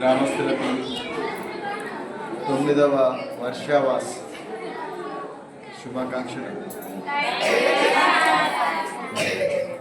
గ్రామస్తులకి తొమ్మిదవ వర్షావాస్ శుభాకాంక్షలు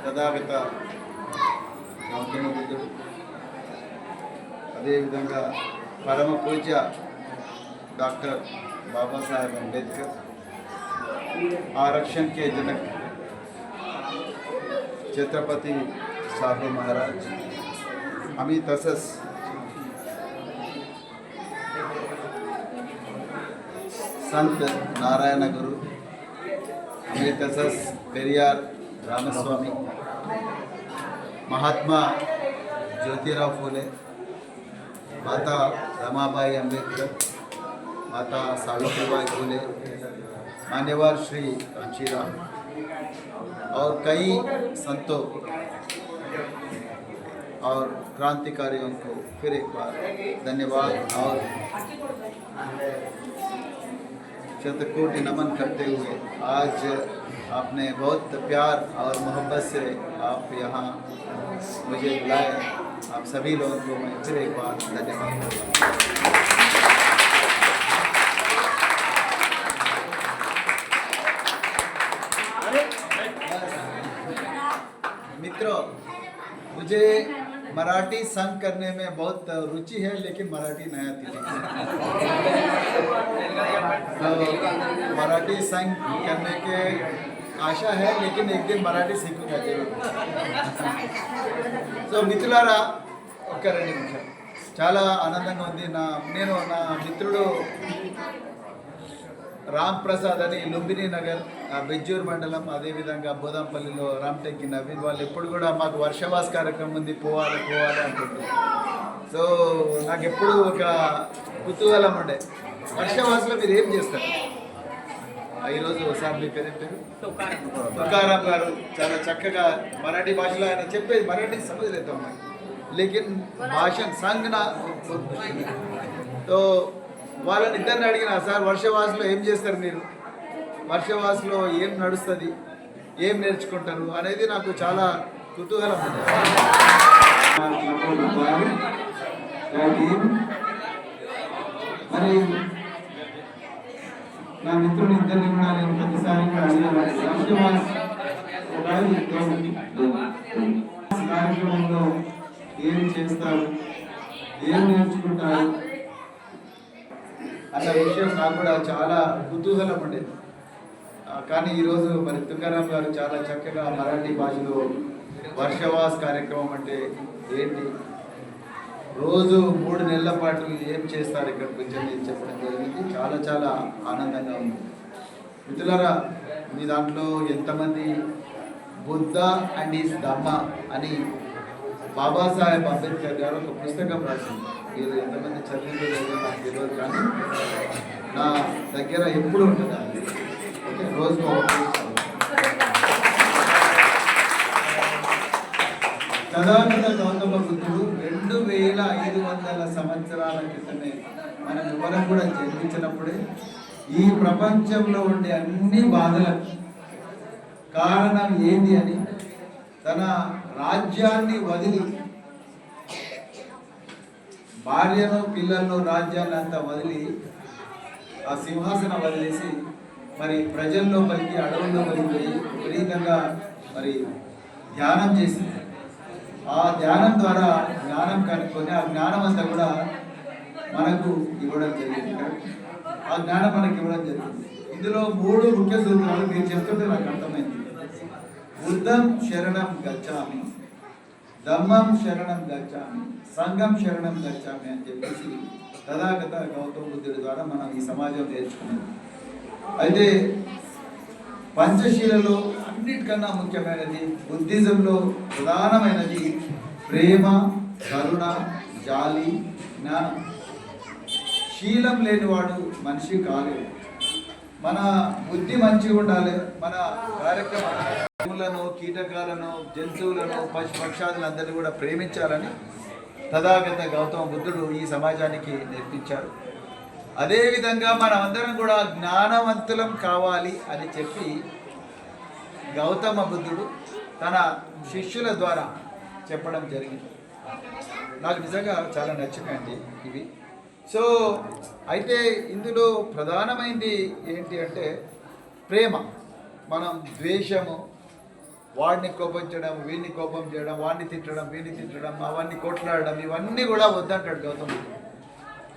తథాగత గౌతమ బుద్ధుడు అదేవిధంగా పరమ పూజ్య డాక్టర్ బాబాసాహెబ్ అంబేద్కర్ आरक्षण के जनक छत्रपती शाहू महाराज आम्ही तसंच संत नारायण गुरु पेरियार रामस्वामी, महात्मा ज्योतिराव फूले, माता रमाबाई अंबेडकर माता सावित्रीबाई फूले, मान्यवर श्री कांशीराम और कई संतों और क्रांतिकारियों को फिर एक बार धन्यवाद और शतकोटि नमन करते हुए आज आपने बहुत प्यार और मोहब्बत से आप यहाँ मुझे बुलाए आप सभी लोगों को मैं फिर एक बार धन्यवाद करता हूँ। मित्रों मुझे मराठी संग करने में बहुत रुचि है लेकिन मराठी नहीं आती तो मराठी संग करने के आशा है लेकिन एक दिन मराठी सीखूंगा जरूर సో మిత్రులారా ఒక్క రెండు నిమిషాలు చాలా ఆనందంగా ఉంది నా నేను నా మిత్రుడు రామ్ ప్రసాద్ అని లుంబిని నగర్ ఆ, బెజ్జూర్ మండలం అదేవిధంగా బోదంపల్లిలో రామ్టెక్కి నవీన్ వాళ్ళు ఎప్పుడు కూడా మాకు వర్షవాస్ కార్యక్రమం ఉంది పోవాలి పోవాలి అంటుంటారు. సో నాకు ఎప్పుడు ఒక కుతూహలం ఉండే. వర్షవాసులో మీరు ఏం చేస్తారు? ఆ, ఈరోజు ఒకసారి మీ పేరు పేరు? తుకారాం గారు చాలా చక్కగా మరాఠీ భాషలో ఆయన చెప్పేది మరాఠీ సమజలేతాం ఉన్నాయి లేకిన్ భాష సంజ్ఞ తో వాళ్ళని ఇద్దరిని అడిగిన సార్ వర్షవాసులో ఏం చేస్తారు మీరు? వర్షవాసులో ఏం నడుస్తుంది? ఏం నేర్చుకుంటారు? అనేది నాకు చాలా కుతూహలం ఉంది. మరి నా మిత్రుని ఇద్దరిని కూడా నేను ప్రతిసారి కార్యక్రమంలో ఏం చేస్తారు? ఏం నేర్చుకుంటారు? అన్న విషయం నాకు కూడా చాలా కుతూహలం ఉండేది కానీ ఈరోజు మరి తుకారాం గారు చాలా చక్కగా మరాఠీ భాషలో వర్షవాస్ కార్యక్రమం అంటే ఏంటి? రోజు మూడు నెలల పాటు ఏం చేస్తారు ఇక్కడ గురించి చెప్పడం జరిగింది. చాలా చాలా ఆనందంగా ఉంది. మిత్రులరా మీ దాంట్లో ఎంతమంది బుద్ధ అండ్ ఈస్ దమ్మ అని బాబాసాహెబ్ అంబేద్కర్ గారు ఒక పుస్తకం రాసింది. మీరు ఎంతమంది చదివిందో లేదో నాకు తెలియదు కానీ నా దగ్గర ఎప్పుడు ఉంటుంది? అది ఓకే రోజుకు ఒక గౌతమ బుద్ధుడు రెండు వేల ఐదు వందల సంవత్సరాల క్రితమే మనం ఎవరం కూడా జన్మించినప్పుడే ఈ ప్రపంచంలో ఉండే అన్ని బాధలకు కారణం ఏంది అని తన రాజ్యాన్ని వదిలి భార్యను పిల్లలను రాజ్యాన్ని అంతా వదిలి ఆ సింహాసనం వదిలేసి మరి ప్రజల్లో పలికి అడవుల్లో పలికిపోయి విపరీతంగా మరి ధ్యానం చేసింది. ఆ ధ్యానం ద్వారా జ్ఞానం కనుక్కొని ఆ జ్ఞానం అంతా కూడా మనకు ఇవ్వడం జరిగింది. ఆ జ్ఞానం మనకి ఇవ్వడం జరిగింది. ఇందులో మూడు ముఖ్య సూత్రాలు మీరు చెప్తుంటే నాకు అర్థమైంది. బుద్ధం శరణం గచ్చామి. ధర్మం శరణం గచ్చామి సంఘం శరణం గచ్చామి అని చెప్పేసి తథాగత గౌతమ బుద్ధుడి ద్వారా మనం ఈ సమాజం నేర్చుకున్నాం. అయితే పంచశీలలో అన్నిటికన్నా ముఖ్యమైనది బుద్ధిజంలో ప్రధానమైనది ప్రేమ కరుణ జాలి జ్ఞానం. శీలం లేనివాడు మనిషి కాలేడు. మన బుద్ధి మంచిగా ఉండాలి మన కార్యక్రమం పశువులను కీటకాలను జంతువులను పశు పక్షాదులందరినీ కూడా ప్రేమించాలని తథాగత గౌతమ బుద్ధుడు ఈ సమాజానికి నేర్పించారు. అదేవిధంగా మనం అందరం కూడా జ్ఞానవంతులం కావాలి అని చెప్పి గౌతమ బుద్ధుడు తన శిష్యుల ద్వారా చెప్పడం జరిగింది. నాకు నిజంగా చాలా నచ్చినాయండి ఇవి. సో అయితే ఇందులో ప్రధానమైనది ఏంటి అంటే ప్రేమ. మనం ద్వేషము వాడిని కోపం చేయడం వీడిని కోపం చేయడం వాడిని తిట్టడం వీడిని తిట్టడం అవన్నీ కొట్లాడడం ఇవన్నీ కూడా వద్దంటాడు గౌతమ్ బుద్ధుడు.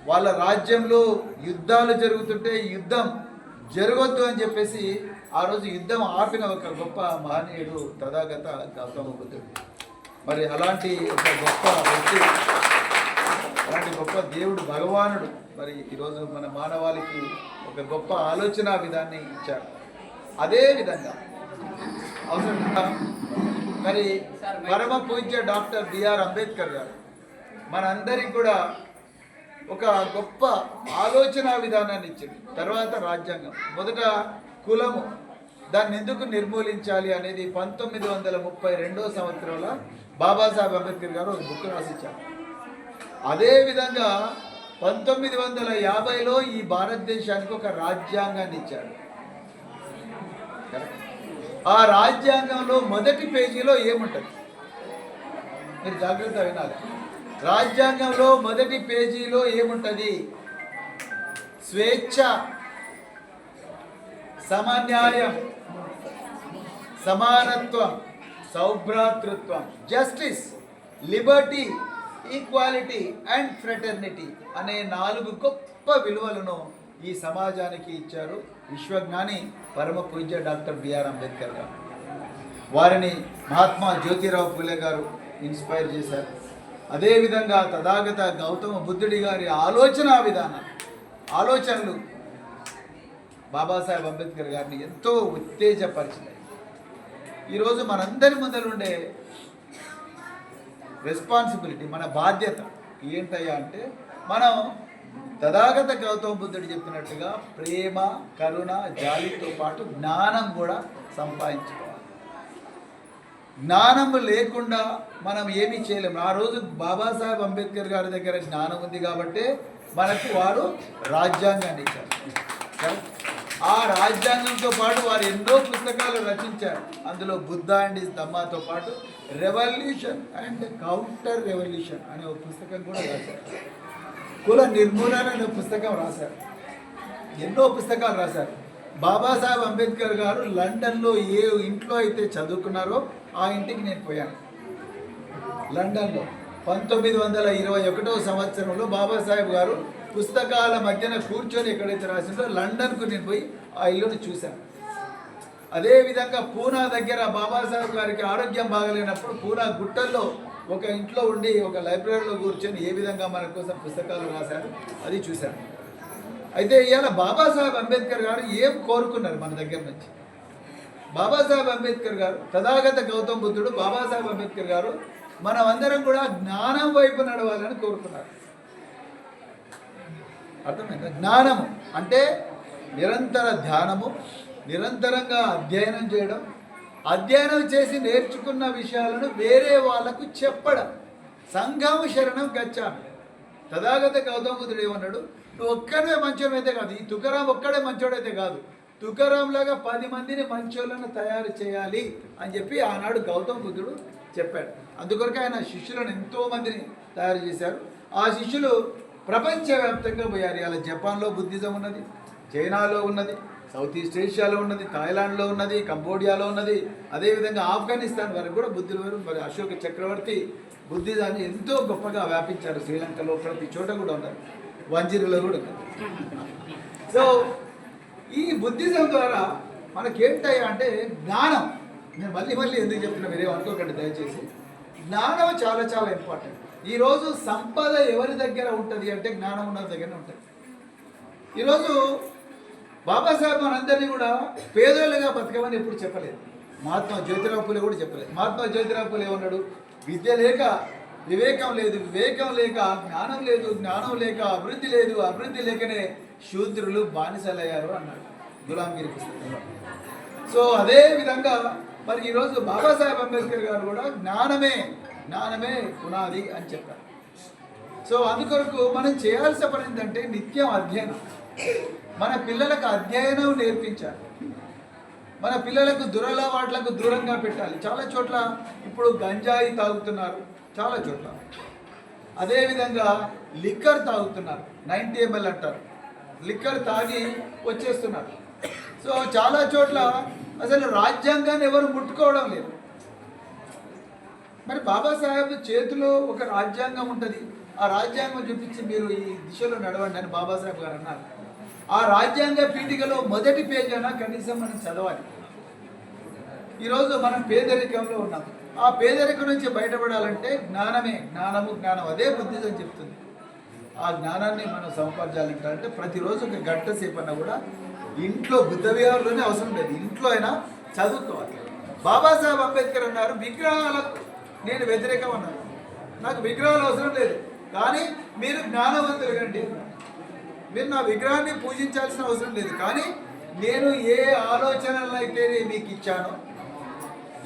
వాళ్ళ రాజ్యంలో యుద్ధాలు జరుగుతుంటే యుద్ధం జరగొద్దు అని చెప్పేసి ఆ రోజు యుద్ధం ఆపిన ఒక గొప్ప మహనీయుడు తథాగత గౌతమ బుద్ధుడు మరి అలాంటి ఒక గొప్ప వ్యక్తి అలాంటి గొప్ప దేవుడు భగవానుడు మరి ఈరోజు మన మానవాళికి ఒక గొప్ప ఆలోచన విధాన్ని ఇచ్చారు అదే విధంగా అవసరం? మరి పరమ పూజ్య డాక్టర్ బిఆర్ అంబేద్కర్ గారు మనందరికి కూడా ఒక గొప్ప ఆలోచన విధానాన్ని ఇచ్చింది. తర్వాత రాజ్యాంగం. మొదట కులము. దాన్ని ఎందుకు నిర్మూలించాలి అనేది పంతొమ్మిది వందల ముప్పై రెండో సంవత్సరంలో బాబాసాహెబ్ అంబేద్కర్ గారు ఒక బుక్ రాసిచ్చారు. అదేవిధంగా పంతొమ్మిది వందల యాభైలో ఈ భారతదేశానికి ఒక రాజ్యాంగాన్ని ఇచ్చాడు ఆ రాజ్యాంగంలో మొదటి పేజీలో ఏముంటుంది? మీరు జాగ్రత్త వినాలి. రాజ్యాంగంలో మొదటి పేజీలో ఏముంటుంది? స్వేచ్ఛ సమన్యాయం సమానత్వం సౌభ్రాతృత్వం justice liberty equality and fraternity అనే నాలుగు గొప్ప విలువలను ఈ సమాజానికి ఇచ్చారు విశ్వజ్ఞాని పరమ పూజ్య డాక్టర్ బిఆర్ అంబేద్కర్ గారు. వారిని మహాత్మా జ్యోతిరావు పూలే గారు ఇన్స్పైర్ చేశారు. అదేవిధంగా తథాగత గౌతమ బుద్ధుడి గారి ఆలోచన విధానం ఆలోచనలు బాబాసాహెబ్ అంబేద్కర్ గారిని ఎంతో ఉత్తేజపరిచినాయి. ఈరోజు మనందరి ముందరుండే రెస్పాన్సిబిలిటీ మన బాధ్యత ఏంటయ్యా అంటే మనం తథాగత గౌతమ బుద్ధుడు చెప్పినట్టుగా ప్రేమ కరుణ జాలితో పాటు జ్ఞానం కూడా సంపాదించుకోవాలి. జ్ఞానము లేకుండా మనం ఏమీ చేయలేము. ఆ రోజు బాబాసాహెబ్ అంబేద్కర్ గారి దగ్గర జ్ఞానం ఉంది కాబట్టి మనకు వారు రాజ్యాంగాన్ని ఇచ్చారు. ఆ రాజ్యాంగంతో పాటు వారు ఎన్నో పుస్తకాలు రచించారు. అందులో బుద్ధ అండ్ ఇస్ దమ్మాతో పాటు రెవల్యూషన్ అండ్ కౌంటర్ రెవల్యూషన్ అనే ఒక పుస్తకం కూడా రాశారు. కుల నిర్మూలన అనే పుస్తకం రాశారు. ఎన్నో పుస్తకాలు రాశారు. బాబాసాహెబ్ అంబేద్కర్ గారు లండన్లో ఏ ఇంట్లో అయితే చదువుకున్నారో ఆ ఇంటికి నేను పోయాను. లండన్లో పంతొమ్మిది వందల ఇరవై ఒకటో సంవత్సరంలో బాబాసాహెబ్ గారు పుస్తకాల మధ్యన కూర్చొని ఎక్కడైతే రాసిందో లండన్కు నేను పోయి ఆ ఇల్లును చూశాను. అదేవిధంగా పూనా దగ్గర బాబాసాహెబ్ గారికి ఆరోగ్యం బాగలేనప్పుడు పూనా గుట్టల్లో ఒక ఇంట్లో ఉండి ఒక లైబ్రరీలో కూర్చొని ఏ విధంగా మన కోసం పుస్తకాలు రాశారు అది చూశాను. అయితే ఇవాళ బాబాసాహెబ్ అంబేద్కర్ గారు ఏం కోరుకున్నారు మన దగ్గర నుంచి? బాబాసాహెబ్ అంబేద్కర్ గారు తథాగత గౌతమ్ బుద్ధుడు బాబాసాహెబ్ అంబేద్కర్ గారు మనం అందరం కూడా జ్ఞానం వైపు నడవాలని కోరుకున్నారు. అర్థమైందా? జ్ఞానము అంటే నిరంతర ధ్యానము నిరంతరంగా అధ్యయనం చేయడం అధ్యయనం చేసి నేర్చుకున్న విషయాలను వేరే వాళ్ళకు చెప్పడం. సంఘం శరణం గచ్చామి. తథాగత గౌతమ బుద్ధుడు ఏమన్నాడు? నువ్వు ఒక్కడే మంచోడైతే కాదు. ఈ తుకారాం ఒక్కడే మంచోడైతే కాదు. తుకారాం లాగా పది మందిని మంచోళ్ళను తయారు చేయాలి అని చెప్పి ఆనాడు గౌతమ బుద్ధుడు చెప్పాడు. అందుకొరకు ఆయన శిష్యులను ఎంతో మందిని తయారు చేశారు. ఆ శిష్యులు ప్రపంచవ్యాప్తంగా పోయారు. ఇలా జపాన్లో బుద్ధిజం ఉన్నది చైనాలో ఉన్నది సౌత్ ఈస్ట్ ఏషియాలో ఉన్నది థాయిలాండ్లో ఉన్నది కంబోడియాలో ఉన్నది అదేవిధంగా ఆఫ్ఘనిస్తాన్ వరకు కూడా బుద్ధులు వారు. మరి అశోక చక్రవర్తి బుద్ధిజాన్ని ఎంతో గొప్పగా వ్యాపించారు శ్రీలంకలో. ప్రతి చోట కూడా ఉన్నారు. వంజీరులో కూడా సో ఈ బుద్ధిజం ద్వారా మనకేంటయ్యా అంటే జ్ఞానం. నేను మళ్ళీ మళ్ళీ ఎందుకు చెప్తున్నా మీరేం అనుకోకండి దయచేసి. జ్ఞానం చాలా చాలా ఇంపార్టెంట్ ఈరోజు సంపద ఎవరి దగ్గర ఉంటుంది అంటే జ్ఞానం ఉన్న దగ్గర ఉంటుంది. ఈరోజు బాబాసాహెబ్ మనందరినీ కూడా పేదోళ్ళుగా బతకమని ఎప్పుడు చెప్పలేదు. మహాత్మా జ్యోతిరావు పూలే కూడా చెప్పలేదు. మహాత్మా జ్యోతిరావు పూలే ఉన్నాడు విద్య లేక వివేకం లేదు వివేకం లేక జ్ఞానం లేదు జ్ఞానం లేక అభివృద్ధి లేదు అభివృద్ధి లేకనే శూద్రులు బానిసలయ్యారు అన్నాడు గులాంగిరి పుస్తకంలో. సో అదే విధంగా మరి ఈరోజు బాబాసాహెబ్ అంబేద్కర్ గారు కూడా జ్ఞానమే జ్ఞానమే పునాది అని చెప్పారు. సో అందుకొరకు మనం చేయాల్సిన పని ఏంటంటే నిత్యం అధ్యయనం. మన పిల్లలకు అధ్యయనం నేర్పించాలి. మన పిల్లలకు దురలవాట్లకు దూరంగా పెట్టాలి. చాలా చోట్ల ఇప్పుడు గంజాయి తాగుతున్నారు. చాలా చోట్ల. అదేవిధంగా లిక్కర్ తాగుతున్నారు. నైంటీ ఎంఎల్ అంటారు. లిక్కర్ తాగి వచ్చేస్తున్నారు. సో చాలా చోట్ల అసలు రాజ్యాంగాన్ని ఎవరు ముట్టుకోవడం లేదు. మరి బాబాసాహెబ్ చేతిలో ఒక రాజ్యాంగం ఉంటుంది. ఆ రాజ్యాంగం చూపించి మీరు ఈ దిశలో నడవండి అని బాబాసాహెబ్ గారు అన్నారు. ఆ రాజ్యాంగ పీఠికలో మొదటి పేజ్ అయినా కనీసం మనం చదవాలి. ఈరోజు మనం పేదరికంలో ఉన్నాం. ఆ పేదరికం నుంచి బయటపడాలంటే జ్ఞానమే జ్ఞానము జ్ఞానం అదే బుద్ధిజం చెప్తుంది. ఆ జ్ఞానాన్ని మనం సంపాదించాలంటే అంటే ప్రతిరోజు ఒక గంట సేపు అన్నా కూడా ఇంట్లో బుద్ధ విహారంలోనే అవసరం లేదు. ఇంట్లో అయినా చదువుకోవాలి. బాబాసాహెబ్ అంబేద్కర్ అన్నారు విగ్రహాలకు నేను వ్యతిరేకం అన్నాను నాకు విగ్రహాలు అవసరం లేదు. కానీ మీరు జ్ఞానవంతులు కండి. మీరు నా విగ్రహాన్ని పూజించాల్సిన అవసరం లేదు. కానీ నేను ఏ ఆలోచనలు అయితే మీకు ఇచ్చానో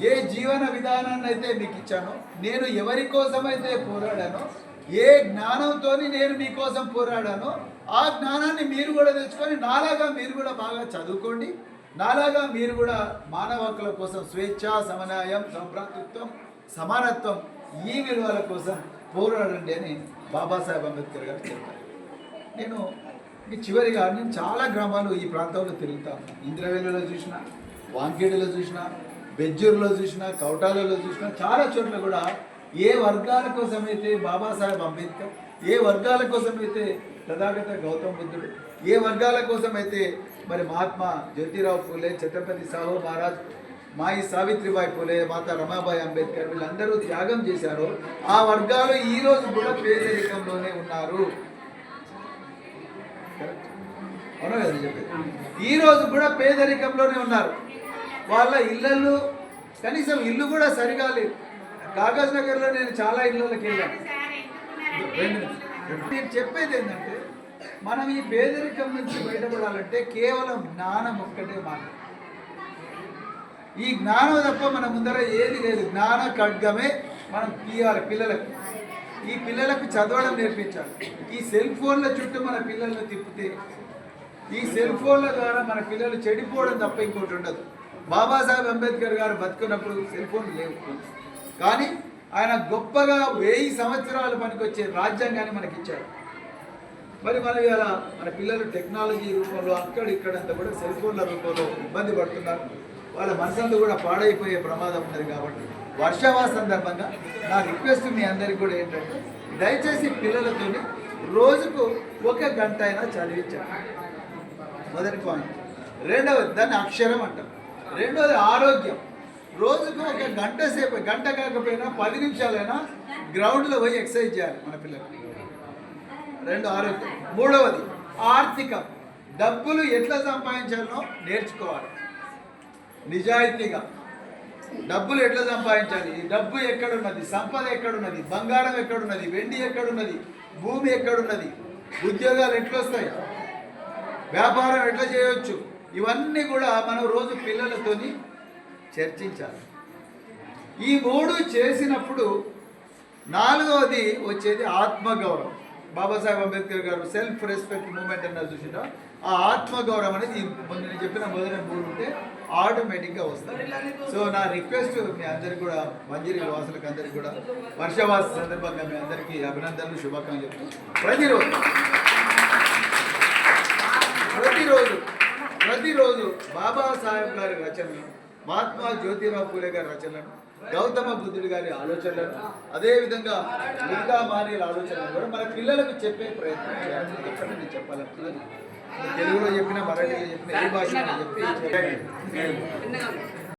ఏ జీవన విధానాన్ని అయితే మీకు ఇచ్చానో నేను ఎవరి కోసమైతే పోరాడానో ఏ జ్ఞానంతో నేను మీకోసం పోరాడానో ఆ జ్ఞానాన్ని మీరు కూడా తెచ్చుకొని నాలాగా మీరు కూడా బాగా చదువుకోండి. నాలాగా మీరు కూడా మానవ హక్కుల కోసం స్వేచ్ఛ సమన్వయం సంభ్రాతృత్వం సమానత్వం ఈ విలువల కోసం పోరాడండి అని బాబాసాహెబ్ అంబేద్కర్ గారు చెప్పారు. నేను ఈ చివరిగా నేను చాలా గ్రామాలు ఈ ప్రాంతంలో తిరుగుతాను ఇంద్రవేలులో చూసిన వాంకేడిలో చూసిన బెజ్జూరులో చూసిన కౌటాలలో చూసిన చాలా చోట్ల కూడా ఏ వర్గాల కోసం అయితే బాబాసాహెబ్ అంబేద్కర్ ఏ వర్గాల కోసమైతే తథాగత గౌతమ్ బుద్ధుడు ఏ వర్గాల కోసం అయితే మరి మహాత్మా జ్యోతిరావు పూలే ఛత్రపతి సాహు మహారాజ్ మాయి సావిత్రిబాయి పూలే మాత రమాబాయి అంబేద్కర్ వీళ్ళందరూ త్యాగం చేశారో ఆ వర్గాలు ఈ రోజు కూడా పేదరికంలోనే ఉన్నారు. అవునా కదా చెప్పేది. ఈ రోజు కూడా పేదరికంలోనే ఉన్నారు. వాళ్ళ ఇళ్ళల్లో కనీసం ఇల్లు కూడా సరిగా లేదు కాగజ్ నగర్లో నేను చాలా ఇళ్ళకి వెళ్ళాను. నేను చెప్పేది ఏంటంటే మనం ఈ పేదరికం నుంచి బయటపడాలంటే కేవలం జ్ఞానం ఒక్కటే మార్గం ఈ జ్ఞానం తప్ప మన ముందర ఏది లేదు. జ్ఞాన ఖడ్గమే మనం తీయాలి పిల్లలకు. ఈ పిల్లలకు చదవడం నేర్పించాలి. ఈ సెల్ ఫోన్ల చుట్టూ మన పిల్లల్ని తిప్పితే ఈ సెల్ ఫోన్ల ద్వారా మన పిల్లలు చెడిపోవడం తప్ప ఇంకోటి ఉండదు. బాబాసాహెబ్ అంబేద్కర్ గారు బతుకున్నప్పుడు సెల్ ఫోన్ లేవు. కానీ ఆయన గొప్పగా వెయ్యి సంవత్సరాలు పనికొచ్చే రాజ్యాంగాన్ని మనకి ఇచ్చాడు మరి మనం ఇలా మన పిల్లలు టెక్నాలజీ రూపంలో అక్కడ ఇక్కడంతా కూడా సెల్ ఫోన్ల రూపంలో ఇబ్బంది పడుతున్నారు. వాళ్ళ మనసంతా కూడా పాడైపోయే ప్రమాదం ఉన్నది కాబట్టి వర్షావా సందర్భంగా నా రిక్వెస్ట్ మీ అందరికి కూడా ఏంటంటే దయచేసి పిల్లలతోని రోజుకు ఒక గంట అయినా చదివించాను మొదటి పాయింట్. రెండవది దాన్ని అక్షరం అంటాం. రెండవది ఆరోగ్యం. రోజుకు ఒక గంట సేపు గంట కాకపోయినా పది నిమిషాలైనా గ్రౌండ్లో పోయి ఎక్సర్సైజ్ చేయాలి మన పిల్లలు రెండు ఆరోగ్యం. మూడవది ఆర్థికం. డబ్బులు ఎట్లా సంపాదించాలో నేర్చుకోవాలి. నిజాయితీగా. డబ్బులు ఎట్లా సంపాదించాలి? డబ్బు ఎక్కడున్నది? సంపద ఎక్కడున్నది? బంగారం ఎక్కడున్నది? వెండి ఎక్కడున్నది? భూమి ఎక్కడున్నది? ఉద్యోగాలు ఎట్లొస్తాయి? వ్యాపారం ఎట్లా చేయవచ్చు ఇవన్నీ కూడా మనం రోజు పిల్లలతోని చర్చించాలి. ఈ మూడు చేసినప్పుడు నాలుగవది వచ్చేది ఆత్మగౌరవం. బాబాసాహెబ్ అంబేద్కర్ గారు సెల్ఫ్ రెస్పెక్ట్ మూమెంట్ అన్నారు చూసినా ఆ ఆత్మగౌరవం అనేది ముందు నేను చెప్పిన మొదటి మూడు ఉంటే ఆటోమేటిక్గా వస్తుంది సో నా రిక్వెస్ట్ మీ అందరికి కూడా మంజరి వాసులకు అందరికి కూడా వర్షవాస సందర్భంగా మీ అందరికీ అభినందనలు శుభాకాంక్షలు. చెప్తూ ప్రతిరోజు ప్రతిరోజు బాబాసాహెబ్ గారి రచనలు మహాత్మా జ్యోతిరావు పూలే గారి రచనలను గౌతమ బుద్ధుడి గారి ఆలోచనలను అదేవిధంగా మిగతా మానేల ఆలోచనలు కూడా మన పిల్లలకు చెప్పే ప్రయత్నం చేయాలి. చెప్పండి నేను చెప్పాలనుకున్నాను తెలుగులో చెప్పిన మరాఠీలో చెప్పిన ఏ భాషలో చెప్పి